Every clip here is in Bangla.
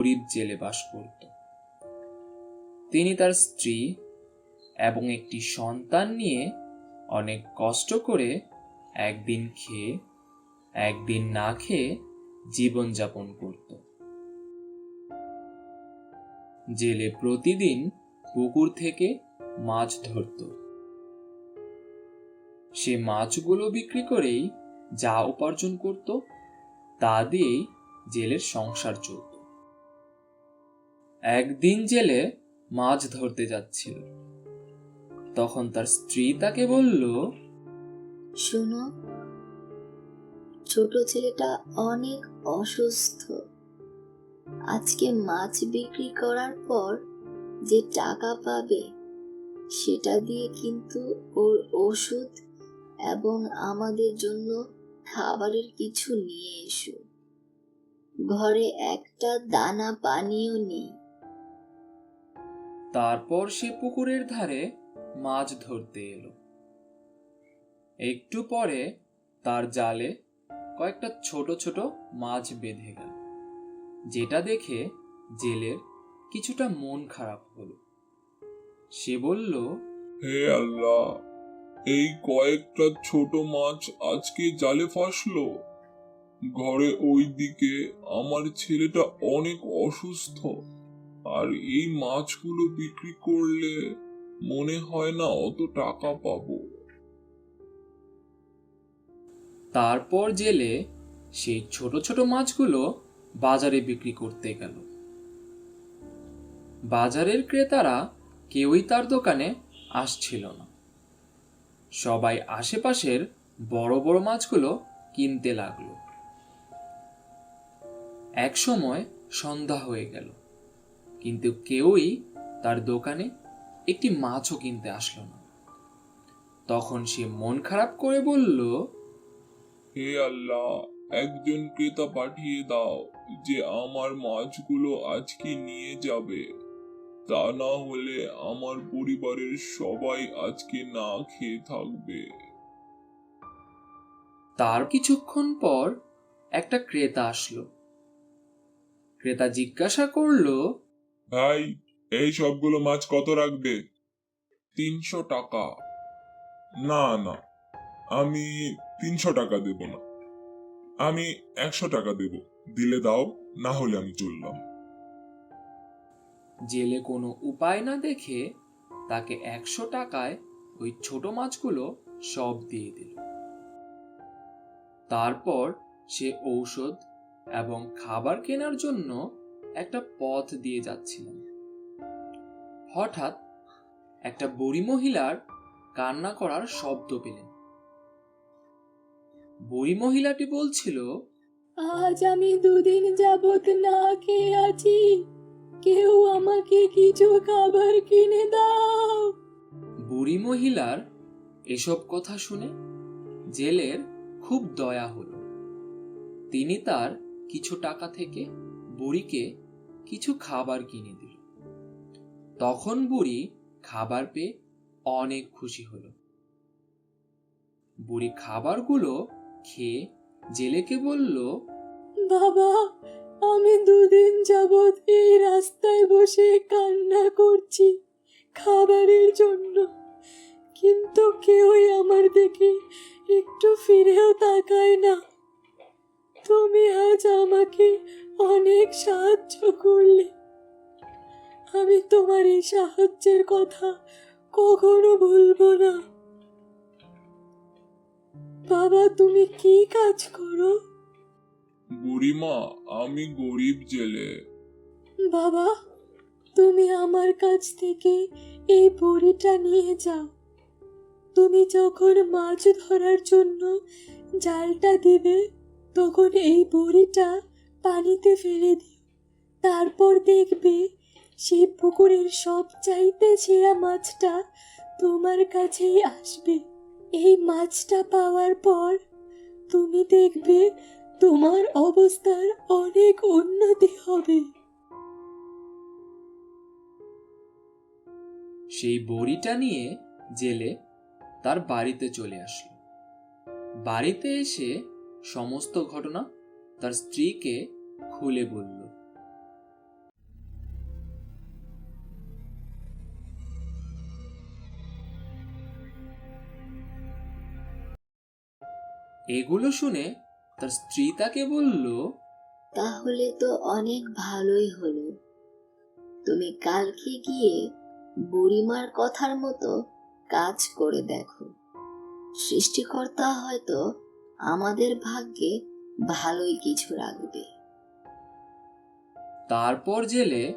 গরিব জেলে বাস করত। তিনি তার স্ত্রী এবং একটি সন্তান নিয়ে অনেক কষ্ট করে একদিন খেয়ে, একদিন না খেয়ে জীবনযাপন করত। জেলে প্রতিদিন পুকুর থেকে মাছ ধরত। সে মাছগুলো বিক্রি করেই যা উপার্জন করত, তা দিয়েই জেলের সংসার চলত। একদিন জেলে মাছ ধরতে যাচ্ছিল। তখন তার স্ত্রী তাকে বলল, শোনো, ছোট ছেলেটা অনেক অসুস্থ। আজকে মাছ বিক্রি করার পর যে টাকা পাবে, সেটা দিয়ে কিন্তু ওর ওষুধ এবং আমাদের জন্য খাবারের কিছু নিয়ে এসো। ঘরে একটা দানা পানিও নেই। তারপর সে পুকুরের ধারে মাছ ধরতে এলো। একটু পরে তার জালে কয়েকটা ছোট ছোট মাছ বেঁধে গেল, যেটা দেখে জেলের কিছুটা মন খারাপ হলো। সে বলল, হে আল্লাহ, এই কয়েকটা ছোট মাছ আজকে জালে ফাঁসলো। ঘরে ওই দিকে আমার ছেলেটা অনেক অসুস্থ। আর এই মাছগুলো বিক্রি করলে মনে হয় না অত টাকা পাবো। তারপর জেলে সেই ছোট ছোট মাছগুলো বাজারে বিক্রি করতে গেল। বাজারের ক্রেতারা কেউই তার দোকানে আসছিল না। সবাই আশেপাশের বড় বড় মাছগুলো কিনতে লাগল। এক সময় সন্ধ্যা হয়ে গেল। কিন্তু কেউই তার দোকানে একটি মাছও কিনতে আসলো না। তখন সে মন খারাপ করে বলল হে আল্লাহ একজন ক্রেতা পাঠিয়ে দাও যে আমার মাছগুলো আজকে নিয়ে যাবে। তা না হলে আমার পরিবারের সবাই আজকে না খেয়ে থাকবে। তার কিছুক্ষণ পর একটা ক্রেতা আসলো। ক্রেতা জিজ্ঞাসা করল ভাই, এই সবগুলো মাছ কত রাখবে? তিনশো টাকা। না না, আমি তিনশো টাকা দেব না। আমি একশো টাকা দেব। দিলে দাও, না হলে আমি চললাম। জেলে কোনো উপায় না দেখে তাকে একশো টাকায় ওই ছোট মাছগুলো সব দিয়ে দিল। তারপর সে ঔষধ এবং খাবার কেনার জন্য একটা পথ দিয়ে যাচ্ছিলেন হঠাৎ একটা বুড়ি মহিলার কান্না করার শব্দ পেলেন। বুড়ি মহিলাটি বলছিল আজ আমি দুদিন যাবত না খেয়ে আছি। কেউ আমাকে কিছু খাবার কিনে দাও। বুড়ি মহিলার এসব কথা শুনে জেলের খুব দয়া হলো। তিনি তার কিছু টাকা থেকে বুড়িকে কিছু খাবার কিনে দিল। তখন বুড়ি খাবার পেয়ে অনেক খুশি হলো। বুড়ি খাবারগুলো খেয়ে জেলেকে বলল, বাবা, আমি দুদিন যাবৎ এই রাস্তায় বসে কান্না করছি খাবারের জন্য। কিন্তু কেউই আমার দিকে একটু ফিরেও তাকায় না। তুমি আজ আমাকে অনেক সাহায্য করলে। আমি তোমার এই সাহায্যের কথা কখনো ভুলবো না। বাবা তুমি কি কাজ করো? বুড়িমা আমি গরিব জেলে। বাবা তুমি আমার কাছ থেকে এই বড়িটা নিয়ে যাও। তুমি যখন মাছ ধরার জন্য জালটা দিবে তখন এই বড়িটা পানিতে ফেলে দিও। তারপর দেখবে সেই পুকুরের সব চাইতে ছেঁড়া মাছটা তোমার কাছেই আসবে। এই মাছটা পাওয়ার পর তুমি দেখবে তোমার অবস্থার অনেক উন্নতি হবে। সেই বড়িটা নিয়ে জেলে তার বাড়িতে চলে আসলো। বাড়িতে এসে সমস্ত ঘটনা তার স্ত্রীকে খুলে বলল, এগুলো শুনে তার স্ত্রী তাকে বলল, তাহলে তো অনেক ভালোই হলো। তুমি কালকে গিয়ে বুড়িমার কথার মতো কাজ করে দেখো। সৃষ্টিকর্তা হয়তো আমাদের ভাগ্যে ভালোই কিছু রাখবে তারপর জেলে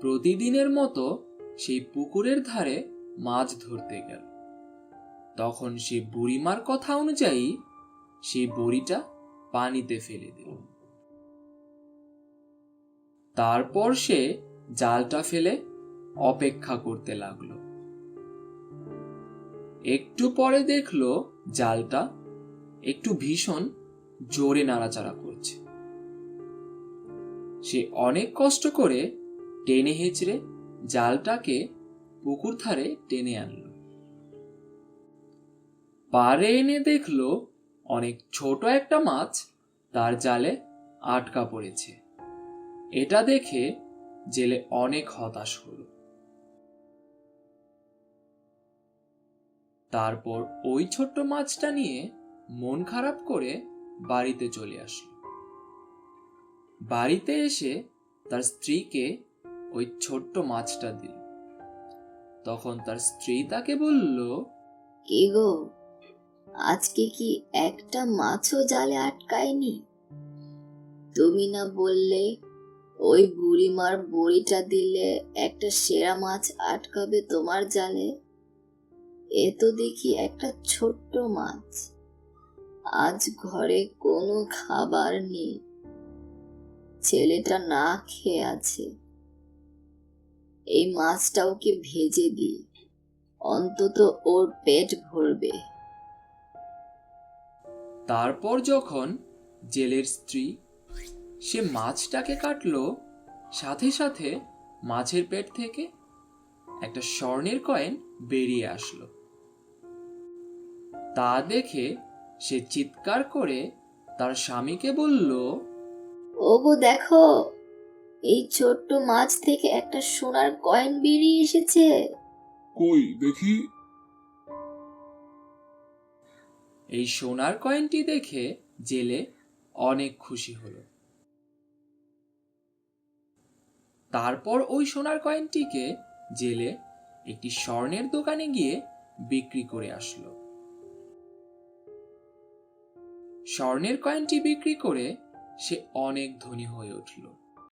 প্রতিদিনের মতো সেই পুকুরের ধারে মাছ ধরতে গেল। তখন সে বুড়িমার কথা অনুযায়ী সেই বড়িটা পানিতে ফেলে দিল। তারপর সে জালটা ফেলে অপেক্ষা করতে লাগল। একটু পরে দেখল জালটা একটু ভীষণ জোরে নাড়াচাড়া করছে। সে অনেক কষ্ট করে টেনে হেঁচড়ে জালটাকে পুকুর ধারে টেনে আনলো। পারে এনে দেখল অনেক ছোট একটা মাছ তার জালে আটকা পড়েছে। এটা দেখে জেলে অনেক হতাশ হলো। তারপর ওই ছোট্ট মাছটা নিয়ে মন খারাপ করে বাড়িতে চলে আসলো। বাড়িতে এসে তার স্ত্রীকে ওই ছোট্ট মাছটা দিল। তখন তার স্ত্রী তাকে বলল কি গো আজকে কি একটা মাছও জালে আটকায়নি? তুমি না বললে ওই বুড়িমার বড়িটা দিলে একটা সেরা মাছ আটকাবে তোমার জালে? এ তো দেখি একটা ছোট্ট মাছ। আজ ঘরে কোনো খাবার নেই। ছেলেটা না খেয়ে আছে। এই মাছটা ওকে ভেজে দিই? অন্তত ওর পেট ভরবে। তারপর যখন জেলের স্ত্রী সে মাছটাকে কাটলো, সাথে সাথে মাছের পেট থেকে একটা স্বর্ণের কয়েন বেরিয়ে আসলো। তা দেখে সে চিৎকার করে তার স্বামীকে বলল ওগো দেখো এই ছোট্ট মাছ থেকে একটা সোনার কয়েন বেরিয়ে এসেছে। কই দেখি। এই সোনার কয়েনটি দেখে জেলে অনেক খুশি হলো। তারপর ওই সোনার কয়েনটিকে জেলে একটি স্বর্ণের দোকানে গিয়ে বিক্রি করে আসলো। স্বর্ণের কয়েনটি বিক্রি করে সে অনেক ধনী হয়ে উঠল।